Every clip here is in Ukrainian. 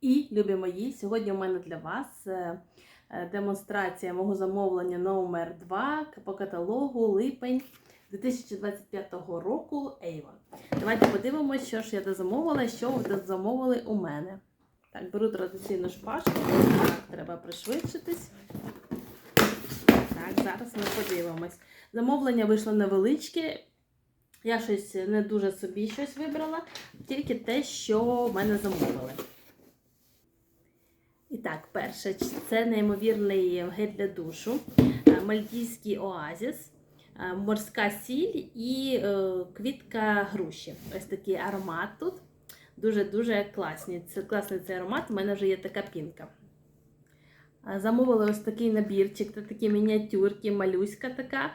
І, любі мої, сьогодні у мене для вас е, е, демонстрація мого замовлення номер 2 по каталогу липень 2025 року Avon. Давайте подивимося, що ж я дозамовила, що ви дозамовили у мене. Так, беру традиційну шпажку. Так, треба пришвидшитись. Так, зараз ми подивимось. Замовлення вийшло невеличке. Я щось не дуже собі щось вибрала, тільки те, що в мене замовили. Так, перше, це неймовірний гель для душу, е, мальдійський оазіс, е, морська сіль і е, квітка груші. Ось такий аромат тут. Дуже-дуже класний. Це класний цей аромат. У мене вже є така пінка. Замовили ось такий набірчик, це такі мініатюрки, малюська така.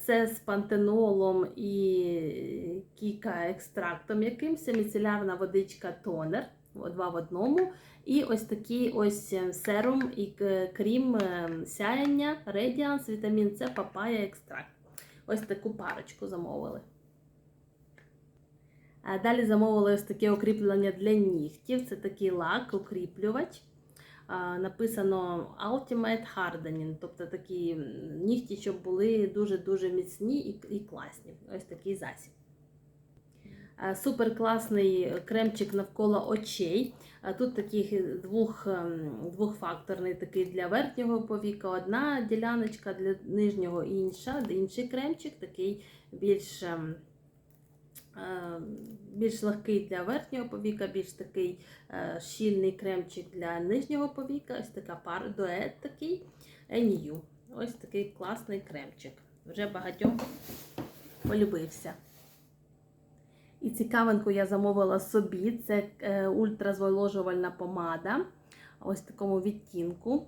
Це з пантенолом і кіка-екстрактом якимось, міцелярна водичка тонер, два в одному. І ось такий ось е, серум і крім е, сяяння, Radiance, вітамін С, папая, екстракт. Ось таку парочку замовили. Далі замовили ось таке укріплення для нігтів. Це такий лак, укріплювач. Написано Ultimate Hardening, тобто такі нігті, щоб були дуже-дуже міцні і класні. Ось такий засіб. А, Супер класний кремчик навколо очей. Тут таких двох, ем, двохфакторний такий для верхнього повіка, одна діляночка для нижнього інша, інший кремчик, такий більш, ем, е, більш легкий для верхнього повіка, більш такий е, щільний кремчик для нижнього повіка. Ось така пара дует такий NU. Ось такий класний кремчик. Вже багатьом полюбився. І цікавинку я замовила собі. Це е, ультразволожувальна помада. Ось в такому відтінку.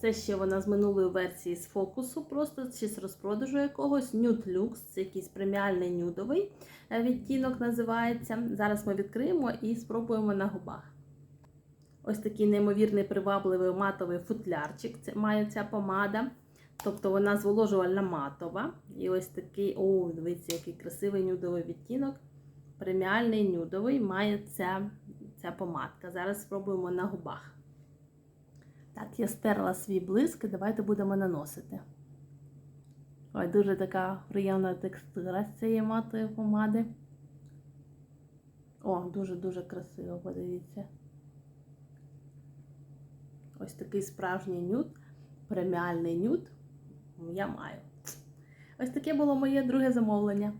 Це ще вона з минулої версії з фокусу, просто чи з розпродажу якогось. Nude Lux, це якийсь преміальний нюдовий е, відтінок називається. Зараз ми відкриємо і спробуємо на губах. Ось такий неймовірний привабливий матовий футлярчик. Це має ця помада. Тобто вона зволожувальна матова. І ось такий, о, дивіться, який красивий нюдовий відтінок. Преміальний нюдовий має ця, ця помадка. Зараз спробуємо на губах. Так, я стерла свій блиск, давайте будемо наносити. Ой, дуже така приємна текстура з цієї матової помади. О, дуже-дуже красиво, подивіться. Ось такий справжній нюд, преміальний нюд. Я маю. Ось таке було моє друге замовлення.